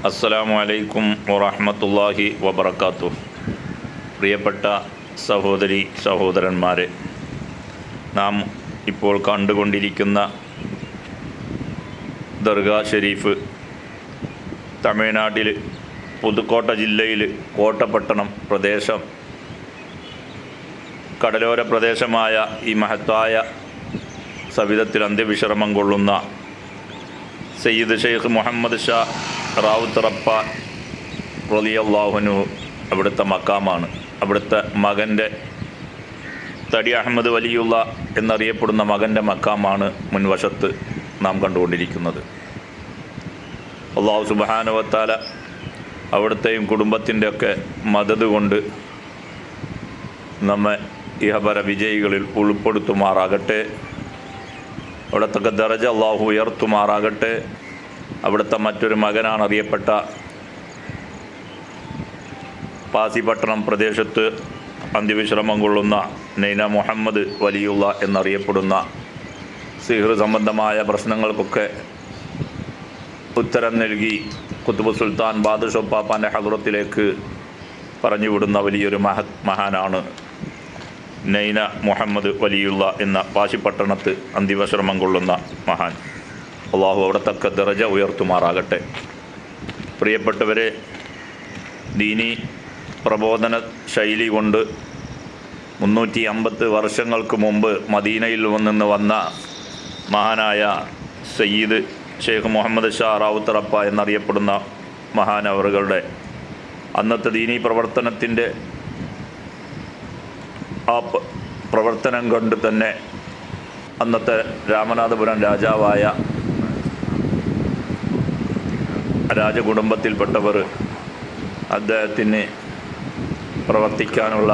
അസ്സലാമു അലൈക്കും വറഹമത്തല്ലാഹി വബർക്കാത്തു പ്രിയപ്പെട്ട സഹോദരി സഹോദരന്മാരെ നാം ഇപ്പോൾ കണ്ടുകൊണ്ടിരിക്കുന്ന ദർഗാ ഷെരീഫ് തമിഴ്നാട്ടിൽ പുതുക്കോട്ട ജില്ലയിൽ കോട്ടപ്പട്ടണം പ്രദേശം കടലോര പ്രദേശമായ ഈ മഹത്തായ സവിധത്തിൽ അന്ത്യവിശ്രമം കൊള്ളുന്ന സയ്യിദ് ഷെയ്ഖ് മുഹമ്മദ് ഷാ റാവുത്തറപ്പ റലിയല്ലാഹുനു അവിടുത്തെ മക്കാമാണ്. അവിടുത്തെ മകന്റെ തടി അഹമ്മദ് വലിയുള്ള എന്നറിയപ്പെടുന്ന മകന്റെ മക്കാമാണ് മുൻവശത്ത് നാം കണ്ടുകൊണ്ടിരിക്കുന്നത്. അള്ളാഹു സുബാനുവത്താല അവിടുത്തെയും കുടുംബത്തിന്റെയൊക്കെ മദത് കൊണ്ട് നമ്മെ ഇഹപര വിജയികളിൽ ഉൾപ്പെടുത്തുമാറാകട്ടെ. അവിടത്തൊക്കെ ദറജ അള്ളാഹു ഉയർത്തുമാറാകട്ടെ. അവിടുത്തെ മറ്റൊരു മകനാണ് അറിയപ്പെട്ട പാസിപട്ടണം പ്രദേശത്ത് അന്ത്യവിശ്രമം കൊള്ളുന്ന നൈന മുഹമ്മദ് വലിയുള്ള എന്നറിയപ്പെടുന്ന സിഹർ സംബന്ധമായ പ്രശ്നങ്ങൾക്കൊക്കെ ഉത്തരം നൽകി കുത്തുബ് സുൽത്താൻ ബാദുഷൊപ്പാപ്പാന്റെ ഹദ്രത്തിലേക്ക് പറഞ്ഞുവിടുന്ന വലിയൊരു മഹ മഹാനാണ് നൈന മുഹമ്മദ് വലിയുള്ള എന്ന പാശിപ്പട്ടണത്ത് അന്തിമശ്രമം കൊള്ളുന്ന മഹാൻ. അള്ളാഹു അവിടെ തക്ക ദറജ ഉയർത്തുമാറാകട്ടെ. പ്രിയപ്പെട്ടവരെ ദീനി പ്രബോധന ശൈലി കൊണ്ട് മുന്നൂറ്റി അമ്പത്ത് വർഷങ്ങൾക്ക് മുമ്പ് മദീനയിൽ നിന്ന് വന്ന മഹാനായ സയ്യിദ് ഷെയ്ഖ് മുഹമ്മദ് ഷാ റാവുത്തറപ്പ എന്നറിയപ്പെടുന്ന മഹാനവറുകളുടെ അന്നത്തെ ദീനി പ്രവർത്തനത്തിന്റെ ആ പ്രവർത്തനം കൊണ്ട് തന്നെ അന്നത്തെ രാമനാഥപുരം രാജാവായ രാജകുടുംബത്തിൽപ്പെട്ടവർ അദ്ദേഹത്തിന് പ്രവർത്തിക്കാനുള്ള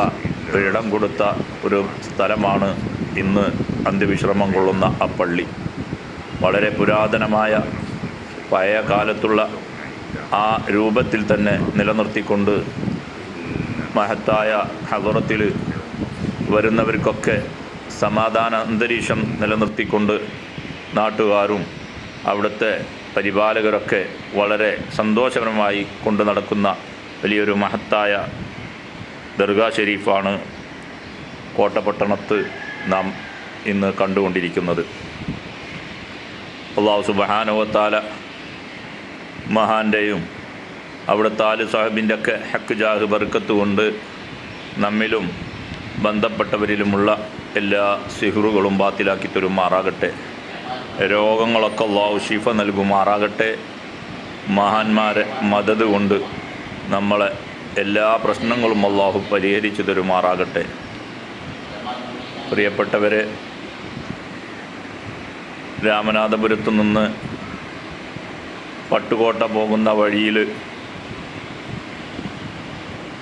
ഒരിടം കൊടുത്ത ഒരു സ്ഥലമാണ് ഇന്ന് അന്ത്യവിശ്രമം കൊള്ളുന്ന ആ പള്ളി. വളരെ പുരാതനമായ പഴയ കാലത്തുള്ള ആ രൂപത്തിൽ തന്നെ നിലനിർത്തിക്കൊണ്ട് മഹത്തായ ഹദറത്തിൽ വരുന്നവർക്കൊക്കെ സമാധാന അന്തരീക്ഷം നിലനിർത്തിക്കൊണ്ട് നാട്ടുകാരും അവിടുത്തെ പരിപാലകരൊക്കെ വളരെ സന്തോഷകരമായി കൊണ്ടു നടക്കുന്ന വലിയൊരു മഹത്തായ ദർഗാ ഷെരീഫാണ് കോട്ടപട്ടണത്ത് നാം ഇന്ന് കണ്ടുകൊണ്ടിരിക്കുന്നത്. അള്ളാഹു സുബഹാനുവത്താല മഹാന്റെയും അവിടെ താലു സാഹിബിന്റെ ഒക്കെ ഹക്ക് ജാഹ് ബർക്കത്ത് കൊണ്ട് നമ്മിലും ബന്ധപ്പെട്ടവരിലുമുള്ള എല്ലാ സിഹുറുകളും ബാത്തിലാക്കി തരുമാറാകട്ടെ. രോഗങ്ങളൊക്കെ അള്ളാഹു ഷിഫ നൽകുമാറാകട്ടെ. മഹാന്മാരെ മദത് കൊണ്ട് നമ്മളെ എല്ലാ പ്രശ്നങ്ങളും അള്ളാഹു പരിഹരിച്ചു തരുമാറാകട്ടെ. പ്രിയപ്പെട്ടവരെ രാമനാഥപുരത്തു നിന്ന് പട്ടുകോട്ട പോകുന്ന വഴിയിൽ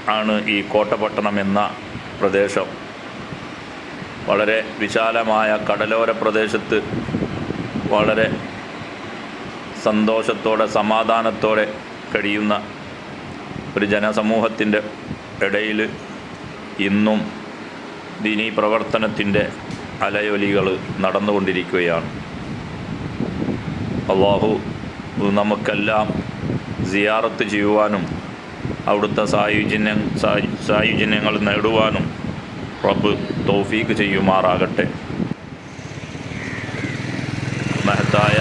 ആണ് ഈ കോട്ടപട്ടണം എന്ന പ്രദേശം. വളരെ വിശാലമായ കടലോര പ്രദേശത്ത് വളരെ സന്തോഷത്തോടെ സമാധാനത്തോടെ കഴിയുന്ന ഒരു ജനസമൂഹത്തിന്റെ ഇടയിൽ ഇന്നും ദിനീ പ്രവർത്തനത്തിന്റെ അലയൊലികൾ നടന്നുകൊണ്ടിരിക്കുകയാണ്. അള്ളാഹു നമുക്കെല്ലാം സിയാറത്ത് ചെയ്യുവാനും അവിടുത്തെ സായുജ്യം സായുജന്യങ്ങൾ നേടുവാനും റബ്ബ് തൗഫീക്ക് ചെയ്യുമാറാകട്ടെ. മഹത്തായ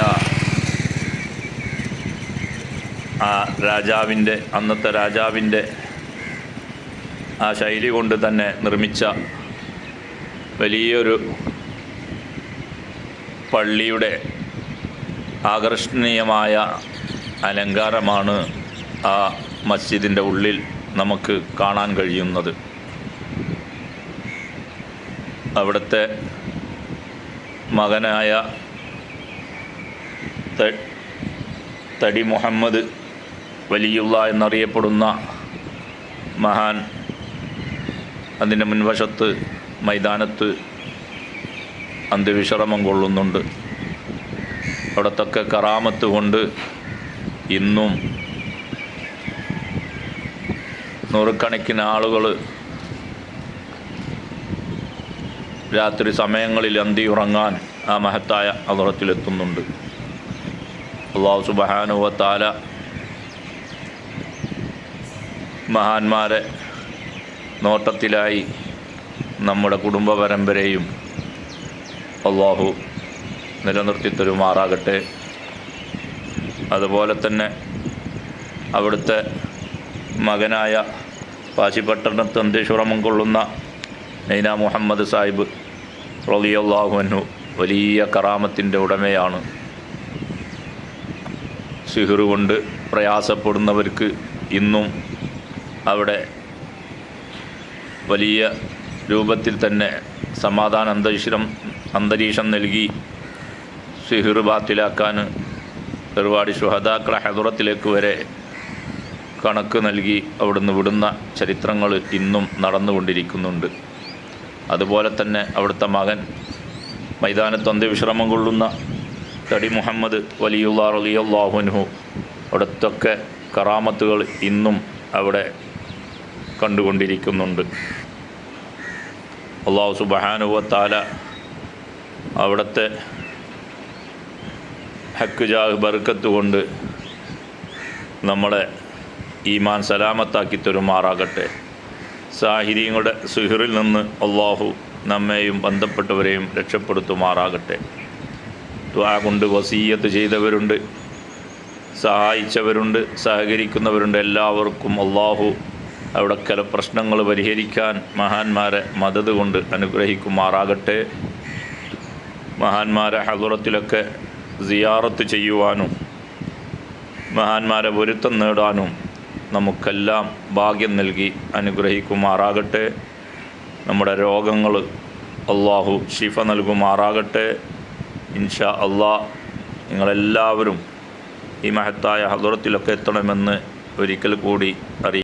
ആ രാജാവിന്റെ അന്നത്തെ രാജാവിന്റെ ആ ശൈലി കൊണ്ട് തന്നെ നിർമ്മിച്ച വലിയൊരു പള്ളിയുടെ ആകർഷണീയമായ അലങ്കാരമാണ് ആ മസ്ജിദിന്റെ ഉള്ളിൽ നമുക്ക് കാണാൻ കഴിയുന്നത്. അവിടുത്തെ മകനായ തടി മുഹമ്മദ് വലിയുള്ള എന്നറിയപ്പെടുന്ന മഹാൻ അതിന്റെ മുൻവശത്ത് മൈതാനത്ത് അന്ത്യവിശ്രമം കൊള്ളുന്നുണ്ട്. അവിടത്തൊക്കെ കറാമത്ത് കൊണ്ട് ഇന്നും നൂറുകണക്കിന് ആളുകൾ രാത്രി സമയങ്ങളിൽ അന്തി ഉറങ്ങാൻ ആ മഹത്തായ അപകടത്തിലെത്തുന്നുണ്ട് അള്ളാഹു സുബഹാനുവത്താല മഹാന്മാരെ നോട്ടത്തിലായി നമ്മുടെ കുടുംബ പരമ്പരയും അള്ളാഹു നിലനിർത്തി തരുമാറാകട്ടെ അതുപോലെ തന്നെ അവിടുത്തെ മകനായ പാശിപട്ടണത്ത് അന്തേശ്വരമം കൊള്ളുന്ന നൈന മുഹമ്മദ് സാഹിബ് റളിയല്ലാഹുവിനു വലിയ കറാമത്തിന്റെ ഉടമയാണ്. സിഹിർ കൊണ്ട് പ്രയാസപ്പെടുന്നവർക്ക് ഇന്നും അവിടെ വലിയ രൂപത്തിൽ തന്നെ സമാധാന അന്തരീക്ഷം അന്തരീക്ഷം നൽകി സിഹിർ ബാത്തിലാക്കാൻ ഒരുപാട് ശുഹദാക്കളെ ഹെതുറത്തിലേക്ക് വരെ കണക്ക് നൽകി അവിടുന്ന് വിടുന്ന ചരിത്രങ്ങൾ ഇന്നും നടന്നുകൊണ്ടിരിക്കുന്നുണ്ട്. അതുപോലെ തന്നെ അവിടുത്തെ മകൻ മൈതാനത്ത് അന്ത്യവിശ്രമം കൊള്ളുന്ന തടി മുഹമ്മദ് വലിയുള്ള റലിയല്ലാഹുൻഹു അവിടത്തൊക്കെ കറാമത്തുകൾ ഇന്നും അവിടെ കണ്ടുകൊണ്ടിരിക്കുന്നുണ്ട്. അള്ളാഹു സുബഹാനുവത്താല അവിടുത്തെ ഹക്ക് ജാഹ് ബർക്കത്ത് കൊണ്ട് നമ്മളെ ഈമാൻ സലാമത്താക്കി തരുമാറാകട്ടെ. സാഹിര്യങ്ങളുടെ സുഹിറിൽ നിന്ന് അള്ളാഹു നമ്മെയും ബന്ധപ്പെട്ടവരെയും രക്ഷപ്പെടുത്തുമാറാകട്ടെ. ദ്വാ കൊണ്ട് വസീയത്ത് ചെയ്തവരുണ്ട്. സഹായിച്ചവരുണ്ട് സഹകരിക്കുന്നവരുണ്ട്. എല്ലാവർക്കും അള്ളാഹു അവിടെ കല പ്രശ്നങ്ങൾ പരിഹരിക്കാൻ മഹാന്മാരെ മദത് കൊണ്ട് അനുഗ്രഹിക്കുമാറാകട്ടെ. മഹാന്മാരെ ഹതുറത്തിലൊക്കെ സിയാറത്ത് ചെയ്യുവാനും മഹാന്മാരെ പൊരുത്തം നേടാനും നമുക്കെല്ലാം ഭാഗ്യം നൽകി അനുഗ്രഹിക്കുമാറാകട്ടെ. നമ്മുടെ രോഗങ്ങൾ അള്ളാഹു ഷിഫ നൽകുമാറാകട്ടെ. ഇൻഷാ അള്ളാ നിങ്ങളെല്ലാവരും ഈ മഹത്തായ ഹദുറത്തിലൊക്കെ എത്തണമെന്ന് ഒരിക്കൽ കൂടി അറിയിക്കും